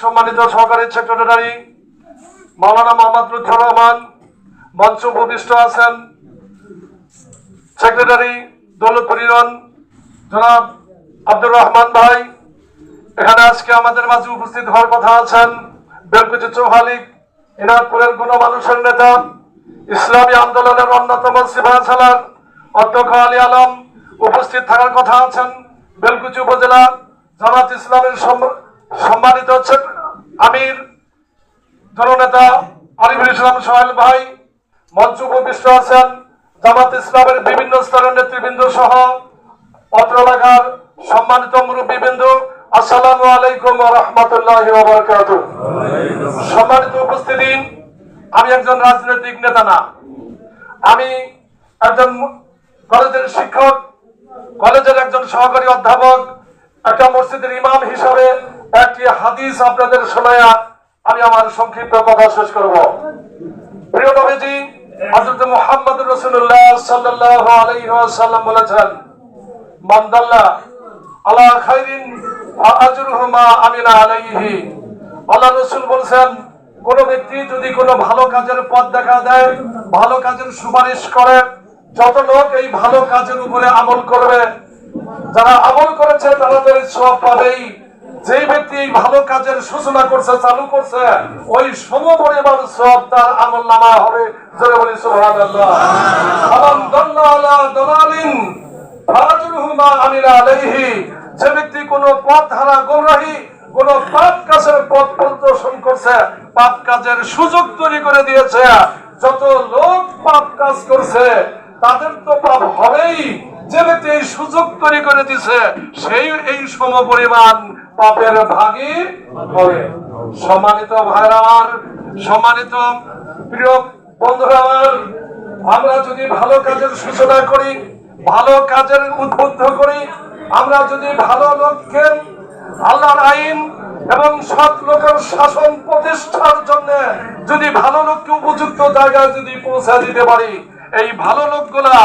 সম্মানিত সহকারী সেক্রেটারি মাওলানা মোহাম্মদ লুৎফর রহমান মঞ্চ উপবিষ্ট আছেন সেক্রেটারি দৌলতপুর ইউনিয়ন জনাব আব্দুর রহমান ভাই। এখানে আজকে আমাদের মাঝে উপস্থিত হওয়ার কথা আছেন বেলকুচি চৌহালিক ইনাদপুরের গণমানুষের নেতা, ইসলামী আন্দোলনের অন্যতম সিপাহাসালার অধ্যক্ষ আলী আলম। উপস্থিত থাকার কথা আছেন বেলকুচি উপজেলা জামাত ইসলামের সম্মানিত হচ্ছেন আমির জননেতা আরিফুল ইসলাম সোহেল ভাই মঞ্চ উপবিষ্ট আছেন, জামাত ইসলামের বিভিন্ন স্তরের নেতৃবৃন্দ সহ অত্র এলাকার সম্মানিত মুরব্বীবৃন্দ, আসসালামু আলাইকুম রাহমাতুল্লাহি সম্মানিত উপস্থিতি, আমি একজন রাজনৈতিক নেতা না। আমি একজন কলেজের শিক্ষক, কলেজের একজন সহকারী অধ্যাপক, একটা মসজিদের ইমাম হিসাবে একটি হাদিস আপনাদের শোনায়া আমি আমার সংক্ষিপ্ত কথা শেষ করব। প্রিয় নবীজি, হযরত মুহাম্মদ রাসূলুল্লাহ সাল্লাল্লাহু আলাইহি ওয়াসাল্লাম বলেছেন, মান আলা খাইরিন আমিলা আলাইহি। আল্লাহ রাসূল কোন ব্যক্তি যদি কোনো ভালো কাজের পথ দেখা দেয়, ভালো কাজের সুপারিশ করে, যত লোক এই ভালো কাজের উপরে আমল করবে, যারা আমল করেছে তারা তো সব পাবেই। যে ব্যক্তি এই ভালো কাজের সূচনা করছে, চালু করছে, ওই সম পরিমাণ সব তার আমল নামা হবে। জোরে বলি আলাইহি। যে ব্যক্তি কোনো পথ হারা কোন পাপ কাজের পথ প্রদর্শন করছে, পাপ কাজের সুযোগ তৈরি করে দিয়েছে। যত লোক পাপ কাজ করছে, তাদের তো পাপ হবেই। যে ব্যক্তি এই সুযোগ তৈরি করে দিছে, সেই এই সম পরিমাণ পাপের ভাগী হবে। সম্মানিত ভাইরা আমার, সম্মানিত প্রিয় বন্ধুরা আমার, আমরা যদি ভালো কাজের সূচনা করি, ভালো কাজের উদ্বুদ্ধ করি, আমরা যদি ভালো লোককে আল্লাহর আইন এবং সৎ লোকের শাসন প্রতিষ্ঠার জন্য যদি ভালো লোককে উপযুক্ত জায়গায় যদি পৌঁছা দিতে পারি, এই ভালো লোকগুলা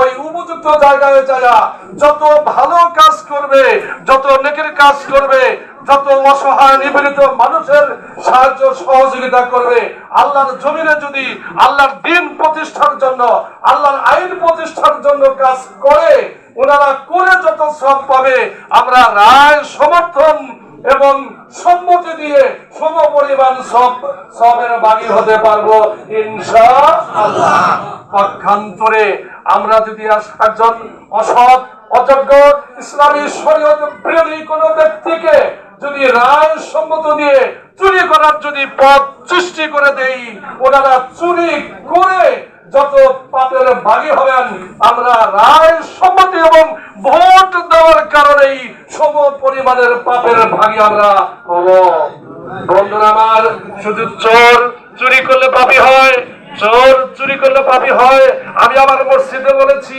ওই উপযুক্ত জায়গায় যারা যত ভালো কাজ করবে, যত নেকের কাজ করবে, যত অসহায় নিপীড়িত মানুষের সাহায্য সহযোগিতা করবে, আল্লাহর জমিনে যদি আল্লাহর দিন প্রতিষ্ঠার জন্য, আল্লাহর আইন প্রতিষ্ঠার জন্য কাজ করে ওনারা করে যত সব পাবে, আমরা রায়, সমর্থন এবং সম্মতি দিয়ে সম পরিমাণ সব সবের বাগি হতে পারব, ইনশা আল্লাহ। পক্ষান্তরে আমরা যদি একজন অসৎ, অযোগ্য ইসলামী শরীয়ত বিরোধী কোন ব্যক্তিকে যদি রায় সম্মত দিয়ে চুরি করার যদি পথ সৃষ্টি করে দেই, ওনারা চুরি করে যত পাপের ভাগী হবেন, আমরা রায় সম্মতি এবং ভোট দেওয়ার কারণেই সম পরিমাণের পাপের ভাগী আমরা হব। বন্ধুরা আমার, শুধু চোর চুরি করলে পাপি হয় চোর চুরি করলে পাপি হয়। আমি আমার মসজিদে বলেছি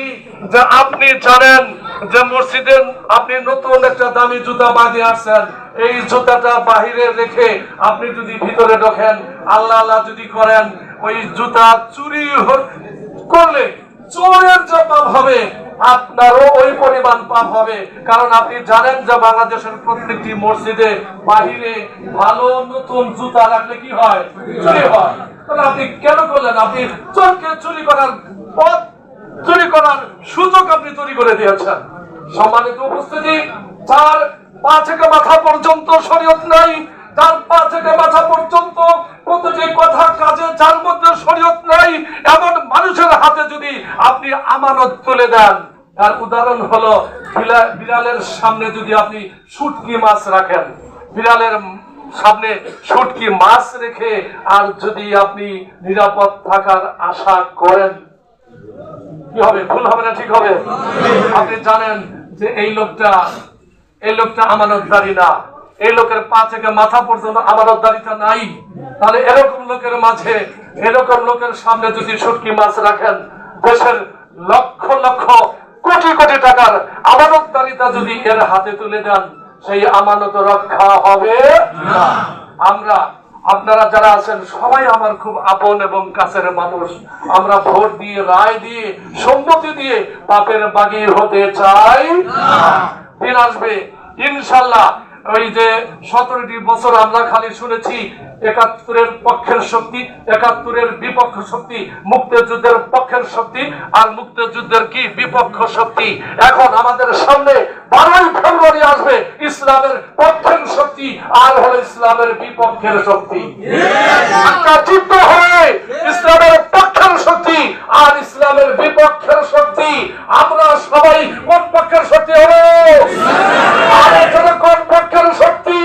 যে আপনি জানেন যে মসজিদে আপনি নতুন একটা দামি জুতা বাঁধিয়ে আসছেন এই জুতাটা বাহিরে রেখে আপনি যদি ভিতরে ঢোকেন, আল্লাহ আল্লাহ যদি করেন, ওই জুতা চুরি করলে চোরের যে পাপ হবে আপনারও ওই পরিমাণ পাপ হবে। কারণ আপনি জানেন যে বাংলাদেশের প্রত্যেকটি মসজিদে বাহিরে ভালো নতুন জুতা রাখলে কি হয়? চুরি হয়। আপনি কেন করলেন? আপনি চোরকে চুরি করার পথ, চুরি করার সুযোগ আপনি তৈরি করে দিয়েছেন। সম্মানিত উপস্থিতি, চার পা থেকে মাথা পর্যন্ত শরীয়ত নাই। তার পা থেকে মাথা পর্যন্ত প্রতিটি কথা কাজে যার মধ্যে শরীয়ত নাই, এমন মানুষের হাতে যদি আপনি আমানত তুলে দেন, তার উদাহরণ হলো বিড়ালের সামনে যদি আপনি শুটকি মাছ রাখেন, বিড়ালের সামনে শুটকি মাছ রেখে আর যদি আপনি নিরাপদ থাকার আশা করেন, কি হবে? ভুল হবে না ঠিক হবে? আপনি জানেন যে এই লোকটা এই লোকটা আমানতদারি না। এই লোকের পা থেকে মাথা পর্যন্ত আমানতদারিটা নাই। তাহলে এরকম লোকের মাঝে, এরকম লোকের সামনে যদি শুটকি মাছ রাখেন, দেশের লক্ষ লক্ষ কোটি কোটি টাকার আমানতদারিতা যদি এর হাতে তুলে দেন, সেই আমানত রক্ষা হবে আমরা, আপনারা যারা আছেন, সবাই আমার খুব আপন এবং কাছের মানুষ। আমরা ভোট দিয়ে, রায় দিয়ে, সম্মতি দিয়ে পাপের বাগি হতে চাই দিন আসবে, ইনশাল্লাহ ওই যে সতেরোটি বছর আমরা খালি শুনেছি, একাত্তরের পক্ষের শক্তি, একাত্তরের বিপক্ষ শক্তি, মুক্তিযুদ্ধের পক্ষের শক্তি, আর মুক্তিযুদ্ধের কি বিপক্ষ শক্তি? এখন আমাদের সামনে বারোই ফেব্রুয়ারি আসবে ইসলামের পক্ষের শক্তি, আর হলো ইসলামের বিপক্ষের শক্তি। চিত্ত হয়ে ইসলামের পক্ষের শক্তি আর ইসলামের বিপক্ষের শক্তি। আমরা সবাই কোন পক্ষের শক্তি হব? আলোচনা কোন পক্ষের শক্তি।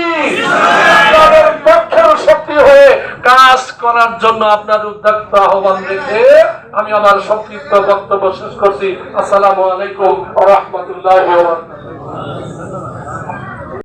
ইসলামের পক্ষের শক্তি হয়ে কাজ করার জন্য আপনার উদ্যোক্তা আহ্বান রেখে আমি আমার সংক্ষিপ্ত বক্তব্য শেষ করছি। আসসালামু আলাইকুম রহমতুল্লাহ